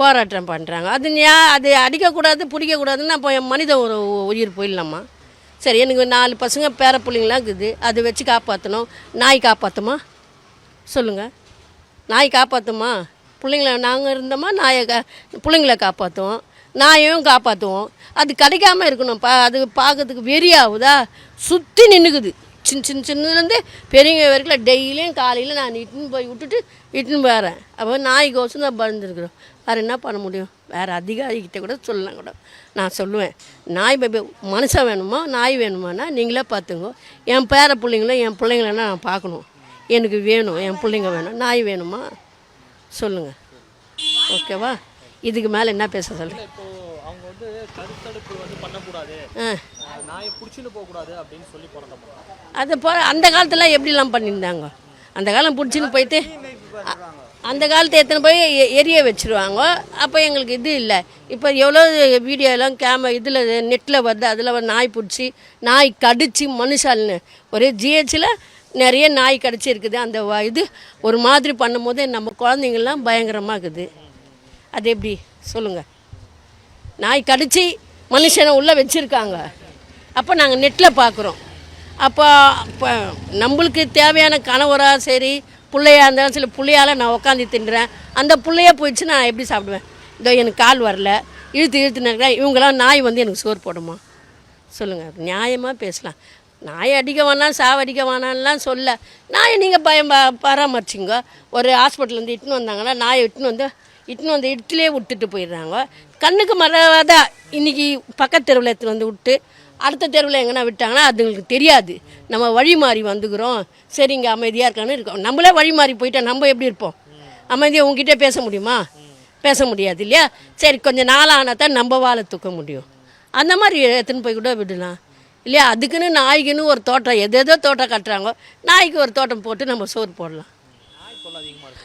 போராட்டம் பண்ணுறாங்க அது ஏன் அது அடிக்கக்கூடாது பிடிக்கக்கூடாதுன்னு அப்போ என் மனித ஒரு உயிர் போயிடலாமா? சரி எனக்கு நாலு பசங்க பேர பிள்ளைங்களாம் இருக்குது. அது வச்சு காப்பாற்றணும் நாய் காப்பாற்றுமா சொல்லுங்கள் நாய் காப்பாற்றுமா பிள்ளைங்கள நாங்கள் இருந்தோமா? நாயை கா பிள்ளைங்கள காப்பாற்றுவோம் நாயையும் காப்பாற்றுவோம் அது கிடைக்காம இருக்கணும்ப்பா அது பார்க்கறதுக்கு வெறியாகுதா? சுற்றி நின்றுக்குது சின்ன சின்ன சின்னதுலேருந்து பெரியவங்க வரைக்கும் டெய்லியும் காலையில் நான் இட்டுன்னு போய் விட்டுட்டு இட்டுன்னு போகிறேன் அப்போ நாய்க்கோசம் தான் பறந்துருக்குறோம். வேறு என்ன பண்ண முடியும்? வேறு அதிகாரிகிட்ட கூட சொல்லலாம் கூட. நான் சொல்லுவேன் நாய் பேபி மனுஷன் வேணுமா? நாய் வேணுமானா நீங்களே பார்த்துங்க என் பேர பிள்ளைங்களும் என் பிள்ளைங்களெல்லாம் நான் பார்க்கணும். எனக்கு வேணும் என் பிள்ளைங்க வேணும். நாய் வேணுமா? சொல்லுங்கள் ஓகேவா? இதுக்கு மேலே என்ன பேச சொல்கிறேன் வந்து கருத்தடுப்பு வந்து பண்ணக்கூடாது. நாயை பிடிச்சின்னு போகக்கூடாது அப்படின்னு சொல்லி பண்ணுறாங்க அது போ அந்த காலத்தில் எப்படிலாம் பண்ணியிருந்தாங்க? அந்த காலம் பிடிச்சின்னு போயிட்டு அந்த காலத்தை எத்தனை போய் எரிய வச்சுருவாங்க அப்போ எங்களுக்கு இது இல்லை. இப்போ எவ்வளோ வீடியோலாம் கேம இதில் நெட்டில் வருது அதில் நாய் பிடிச்சி நாய் கடிச்சு மனுஷால்னு ஒரே ஜிஹெச்சில் நிறைய நாய் கடிச்சு இருக்குது. அந்த இது ஒரு மாதிரி பண்ணும்போது நம்ம குழந்தைங்கள்லாம் பயங்கரமாக இருக்குது. அது எப்படி? சொல்லுங்கள் நாய் கடித்து மனுஷனை உள்ளே வச்சுருக்காங்க. அப்போ நாங்கள் நெட்டில் பார்க்குறோம் அப்போ இப்போ நம்மளுக்கு தேவையான கணவராக சரி பிள்ளையாக இருந்தாலும் சில பிள்ளையால் நான் உட்காந்து தின்றேன். அந்த பிள்ளைய போயிடுச்சு நான் எப்படி சாப்பிடுவேன்? இதோ எனக்கு கால் வரல. இழுத்து இழுத்து நினைக்கிறேன் இவங்களாம் நாய் வந்து எனக்கு சோறு போடுமா? சொல்லுங்கள் நியாயமாக பேசலாம். நாயை அடிக்க வேணாம் சாவடிக்க வேணாம்லாம் சொல்ல. நாயை நீங்கள் பயம் ப- பராமரிச்சிங்க. ஒரு ஹாஸ்பிட்டல்லேருந்து இட்டுன்னு வந்தாங்கன்னா நாயை இட்டுன்னு வந்து இட்டுன்னு வந்து இட்லேயே விட்டுட்டு போயிடுறாங்க. கண்ணுக்கு மறவாத இன்றைக்கி பக்கத்து தெருவில் எடுத்து வந்து விட்டு அடுத்த தெருவில் எங்கன்னா விட்டாங்கன்னா அதுங்களுக்கு தெரியாது. நம்ம வழி மாறி வந்துக்கிறோம். சரிங்க அமைதியாக இருக்கான்னு இருக்கோம். நம்மளே வழி மாறி போயிட்டா நம்ம எப்படி இருப்போம்? அமைதியாக உங்ககிட்ட பேச முடியுமா? பேச முடியாது இல்லையா? சரி கொஞ்சம் நாளானா தான் நம்ம வாழை தூக்க முடியும். அந்த மாதிரி எடுத்துன்னு போய் கூட விடலாம். இல்லையா? அதுக்குன்னு நாய்க்குன்னு ஒரு தோட்டம் எது எதோ தோட்டம் கட்டுறாங்க நாய்க்கு ஒரு தோட்டம் போட்டு நம்ம சோறு போடலாம்.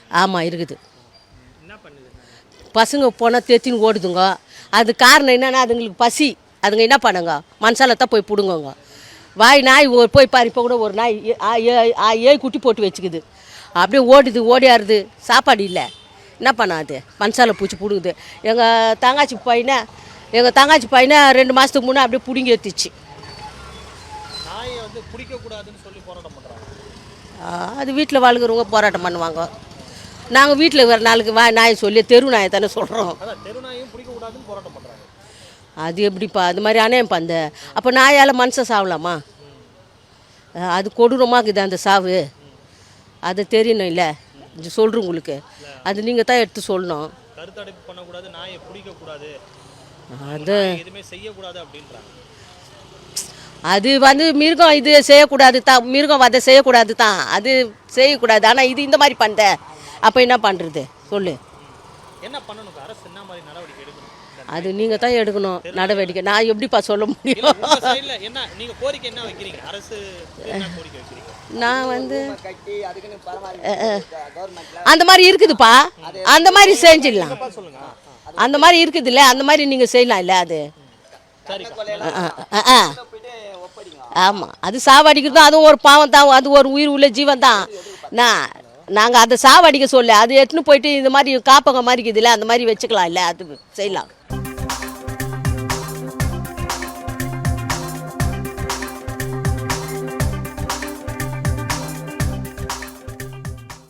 ஆமாம் இருக்குது. என்ன பண்ணுது பசங்க போனால் தேத்தின்னு ஓடுதுங்க. அது காரணம் என்னென்னா அதுங்களுக்கு பசி. அதுங்க என்ன பண்ணுங்க? மனசாலத்தான் போய் பிடுங்குங்க. வாய் நாய் போய் பாரு இப்போ கூட ஒரு நாய் ஏ- ஆ- ஏ- ஆ- ஏழு குட்டி போட்டு வச்சுக்குது. அப்படியே ஓடுது ஓடியாருது சாப்பாடு இல்லை. என்ன பண்ணாது மனசால பூச்சி பிடுங்குது. எங்கள் தங்காச்சி பையனை எங்கள் தங்காச்சி பையனை ரெண்டு மாதத்துக்கு முன்னே அப்படியே பிடுங்கி ஏற்றிச்சு வந்து பிடிக்கக்கூடாதுன்னு சொல்லி போராட்டம் பண்ணுறாங்க அது வீட்டில் வாழ்கிறவங்க போராட்டம் பண்ணுவாங்க. நாங்கள் வீட்டில் வேறு நாளுக்கு வா நாயை சொல்லி தெரு நாயை தானே சொல்கிறோம் தெரு நாயும் பிடிக்கக்கூடாதுன்னு போராட்டம் பண்ணுறாங்க அது எப்படிப்பா அது மாதிரி அணையம் அந்த அப்போ நாயால் மனுஷன் சாவலாமா? அது கொடூரமாக இருக்குது அந்த சாவு. அது தெரியணும் இல்லை? இது சொல்கிறேன் உங்களுக்கு. அது நீங்கள் தான் எடுத்து சொல்லணும். கருத்தடைப்பு பண்ணக்கூடாது நாயை பிடிக்கக்கூடாது. அது எதுவுமே செய்யக்கூடாது அப்படின்றாங்க. அது வந்து மிருகம் இது செய்யக்கூடாது தான். மிருகம் வதை செய்யக்கூடாது தான். அது செய்யக்கூடாது. ஆனால் இது இந்த மாதிரி பண்ணுத அப்போ என்ன பண்ணுறது சொல்லு. என்ன பண்ணணும்? அரசு என்ன மாதிரி நடவடிக்கை எடுக்கணும்? அது நீங்கள் தான் எடுக்கணும். நடவடிக்கை. நான் எப்படிப்பா சொல்ல முடியும்? நான் வந்து. அந்த மாதிரி இருக்குதுப்பா. அந்த மாதிரி செஞ்சிடலாம். அந்த மாதிரி இருக்குதுல்ல? அந்த மாதிரி நீங்கள் செய்யலாம் இல்லை அது? சரிக்கா. ஆமாம் அது சாவடிக்கிறது அதுவும் ஒரு பாவம் தான். அது ஒரு உயிர் உள்ள ஜீவன் தான். நான் நாங்கள் அதை சாவடிக்க சொல்ல அது எடுத்துன்னு போயிட்டு இந்த மாதிரி காப்பகம் மாதிரி இருக்குதுல்ல அந்த மாதிரி வச்சுக்கலாம் இல்லை அது செய்யலாம்.